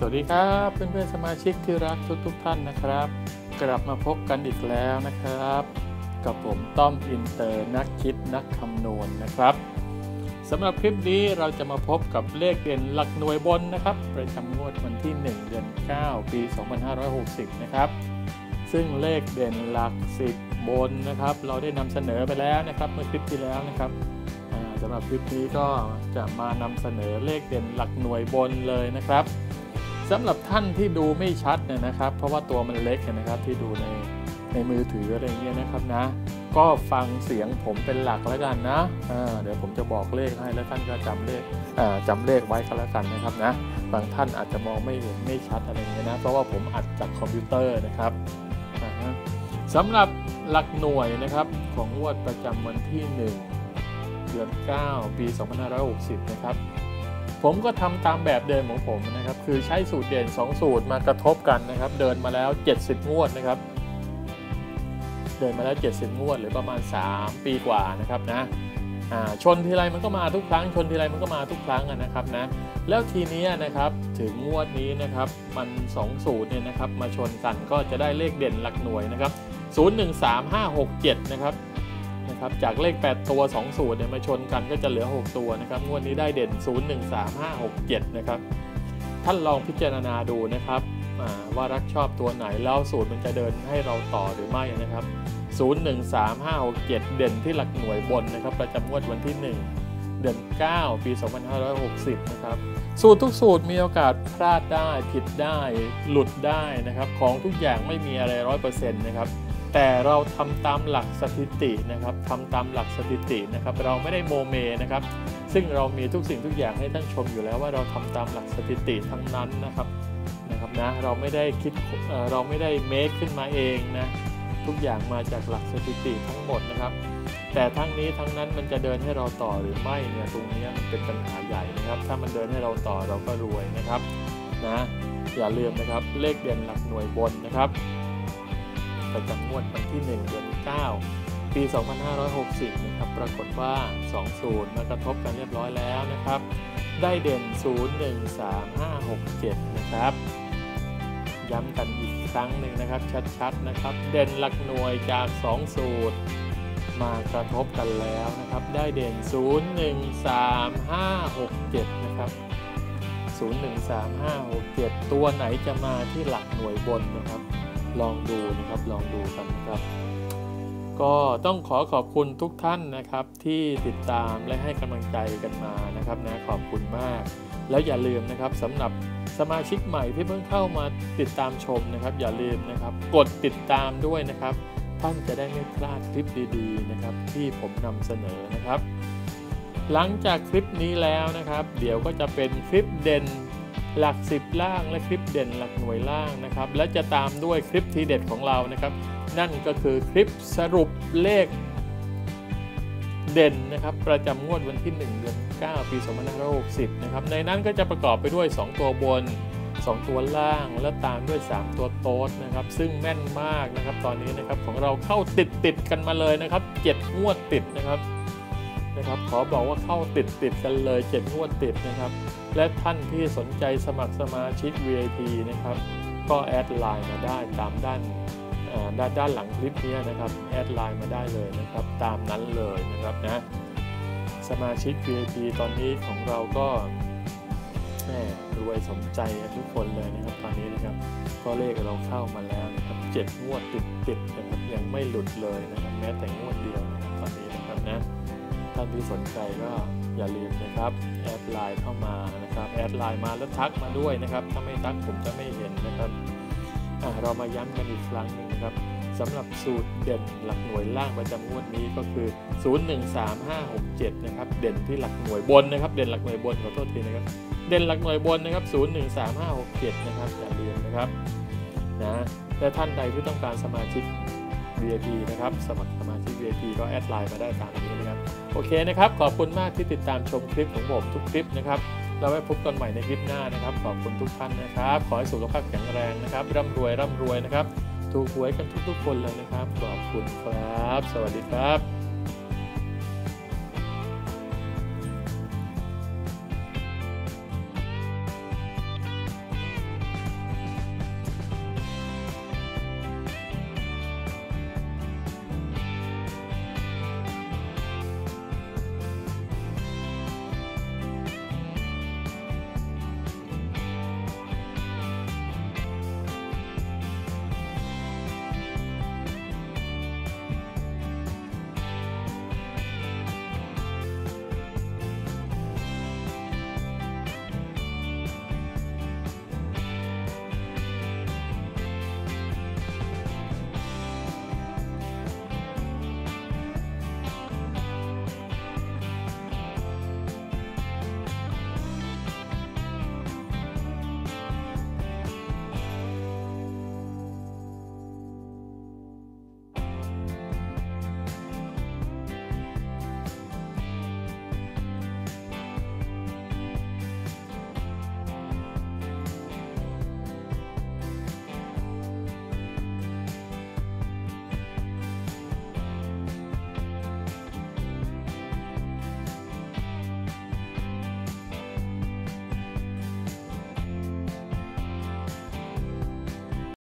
สวัสดีครับเพื่อนๆสมาชิกที่รักทุกๆทท่านนะครับ กลับมาพบกันอีกแล้วนะครับ กับผมต้อมอินเตอร์นักคิดนักคำนวณนนะครับสำหรับคลิปนี้เราจะมาพบกับเลขเด่นหลักหน่วยบนนะครับประจำงวดวันที่ 1 เดือน 9 ปี 2560 นะครับ ซึ่งเลขเด่นหลัก 10 บนนะครับ เราได้นำเสนอไปแล้วนะครับเมื่อคลิปที่แล้วนะครับสำหรับคลิปนี้ก็จะมานำเสนอเลขเด่นหลักหน่วยบนเลยนะครับ สำหรับท่านที่ดูไม่ชัดเนี่ยนะครับ เพราะว่าตัวมันเล็กนะครับที่ดูในในมือถืออะไรเงี้ยนะครับนะ ก็ฟังเสียงผมเป็นหลักแล้วกันนะะเดี๋ยวผมจะบอกเลขให้แล้วท่านก็จำเลขจำเลขไว้ก็แล้วกันนะครับนะบางท่านอาจจะมองไม่เห็นไม่ชัดอะไรเงี้ยนะเพราะว่าผมอัดจากคอมพิวเตอร์นะครับสำหรับหลักหน่วยนะครับของงวดประจำวันที่ 1 เดือน 9 ปี 2560 นะครับ ผมก็ทำตามแบบเดิมของผมนะครับ คือใช้สูตรเด่น 2 สูตรมากระทบกันนะครับ เดินมาแล้ว 70 งวดนะครับ เดินมาแล้ว 70 งวด หรือประมาณ 3 ปีกว่านะครับนะชนทีไรมันก็มาทุกครั้ง ชนทีไรมันก็มาทุกครั้งนะครับนะ แล้วทีนี้นะครับถึงงวดนี้นะครับมัน2สูตรเนี่ยนะครับมาชนกันก็จะได้เลขเด่นหลักหน่วยนะครับ 013567 นะครับ นะครับจากเลข 8 ตัว 2 สูตรเนี่ยมาชนกันก็จะเหลือ 6 ตัวนะครับงวดนี้ได้เด่น 0 1 3 5 6 7 นะครับ ท่านลองพิจารณาดูนะครับว่ารักชอบตัวไหนแล้วสูตรมันจะเดินให้เราต่อหรือไม่นะครับ 0 1 3 5 6 7 เด่นที่หลักหน่วยบนนะครับ ประจำงวดวันที่ 1 เดือน 9 ปี 2560 นะครับ สูตรทุกสูตรมีโอกาสพลาดได้ ผิดได้ หลุดได้นะครับ ของทุกอย่างไม่มีอะไรร้อยเปอร์เซ็นต์นะครับแต่เราทำตามหลักสถิตินะครับทำตามหลักสถิตินะครับ เราไม่ได้โมเมนะครับ ซึ่งเรามีทุกสิ่งทุกอย่างให้ท่านชมอยู่แล้วว่าเราทำตามหลักสถิติทั้งนั้นนะครับนะครับนะเราไม่ได้คิดเราไม่ได้เมคขึ้นมาเองนะทุกอย่างมาจากหลักสถิติทั้งหมดนะครับ แต่ทั้งนี้ทั้งนั้นมันจะเดินให้เราต่อหรือไม่เนี่ยตรงนี้มันเป็นปัญหาใหญ่นะครับ ถ้ามันเดินให้เราต่อเราก็รวยนะครับนะอย่าลืมนะครับเลขเด่นหลักหน่วยบนนะครับประจำงวดวันที่ 1 เดือน9 ปี 2560 นะครับปรากฏว่า2ศูนย์มากระทบกันเรียบร้อยแล้วนะครับ ได้เด่น 0 1 3 5 6 7 นะครับ ย้ำกันอีกครั้งหนึ่งนะครับชัดๆนะครับ เด่นหลักหน่วยจาก 2 สูตร มากระทบกันแล้วนะครับ ได้เด่น 0 1 3 5 6 7 นะครับ 0 1 3 5 6 7 ตัวไหนจะมาที่หลักหน่วยบนนะครับ ลองดูนะครับลองดูกันนะครับ ก็ต้องขอขอบคุณทุกท่านนะครับที่ติดตามและให้กำลังใจกันมานะครับนะขอบคุณมาก แล้วอย่าลืมนะครับสำหรับสมาชิกใหม่ที่เพิ่งเข้ามาติดตามชมนะครับ อย่าลืมนะครับ กดติดตามด้วยนะครับ ท่านจะได้ไม่พลาดคลิปดีๆนะครับ ที่ผมนำเสนอนะครับ หลังจากคลิปนี้แล้วนะครับ เดี๋ยวก็จะเป็นคลิปเด่นหลัก 10 ล่างและคลิปเด่นหลักหน่วยล่างนะครับ และจะตามด้วยคลิปทีเด็ดของเรานะครับ นั่นก็คือคลิปสรุปเลขเด่นนะครับประจำงวดวันที่ 1 เดือน 9 ปี 2560 นะครับ ในนั้นก็จะประกอบไปด้วย 2 ตัวบน 2 ตัวล่างและตามด้วย 3 ตัวโต๊ดนะครับ ซึ่งแม่นมากนะครับ ตอนนี้นะครับของเราเข้าติดติดกันมาเลยนะครับ7งวดติดนะครับนะครับขอบอกว่าเข้าติดติดกันเลย7งวดติดนะครับ และท่านที่สนใจสมัครสมาชิก VIP นะครับ ก็แอดไลน์มาได้ตามด้านด้านด้านหลังคลิปนี้นะครับแอดไลน์มาได้เลยนะครับ ตามนั้นเลยนะครับนะสมาชิก VIP ตอนนี้ของเราก็ แม่รวยสมใจทุกคนเลยนะครับตอนนี้นะครับก็เลขเราเข้ามาแล้วนะครับเจ็ดงวดติดติดนะครับยังไม่หลุดเลยนะครับแม้แต่งวดเดียวนะครับตอนนี้นะครับนะท่านที่สนใจก็อย่าลืมนะครับแอดไลน์เข้ามานะครับแอดไลน์มาแล้วทักมาด้วยนะครับถ้าไม่ทักผมจะไม่เห็นนะครับเรามาย้ำกันอีกครั้งนึงนะครับ สำหรับสูตรเด่นหลักหน่วยล่างประจำงวดนี้ก็คือ 013567 นะครับ เด่นที่หลักหน่วยบนนะครับ เด่นหลักหน่วยบนขอโทษทีนะครับ เด่นหลักหน่วยบนนะครับ 013567 นะครับอย่าลืมนะครับนะและท่านใดที่ต้องการสมาชิก VIP นะครับ สมัครสมาชิก VIP ก็แอดไลน์มาได้ตามนี้นะครับ โอเคนะครับ ขอบคุณมากที่ติดตามชมคลิปของผมทุกคลิปนะครับเราไว้พบกันใหม่ในคลิปหน้านะครับ ขอบคุณทุกท่านนะครับ ขอให้สุขภาพแข็งแรงนะครับ ร่ำรวยร่ำรวยนะครับ ถูกหวยกันทุกๆคนเลยนะครับ ขอบคุณครับ สวัสดีครับ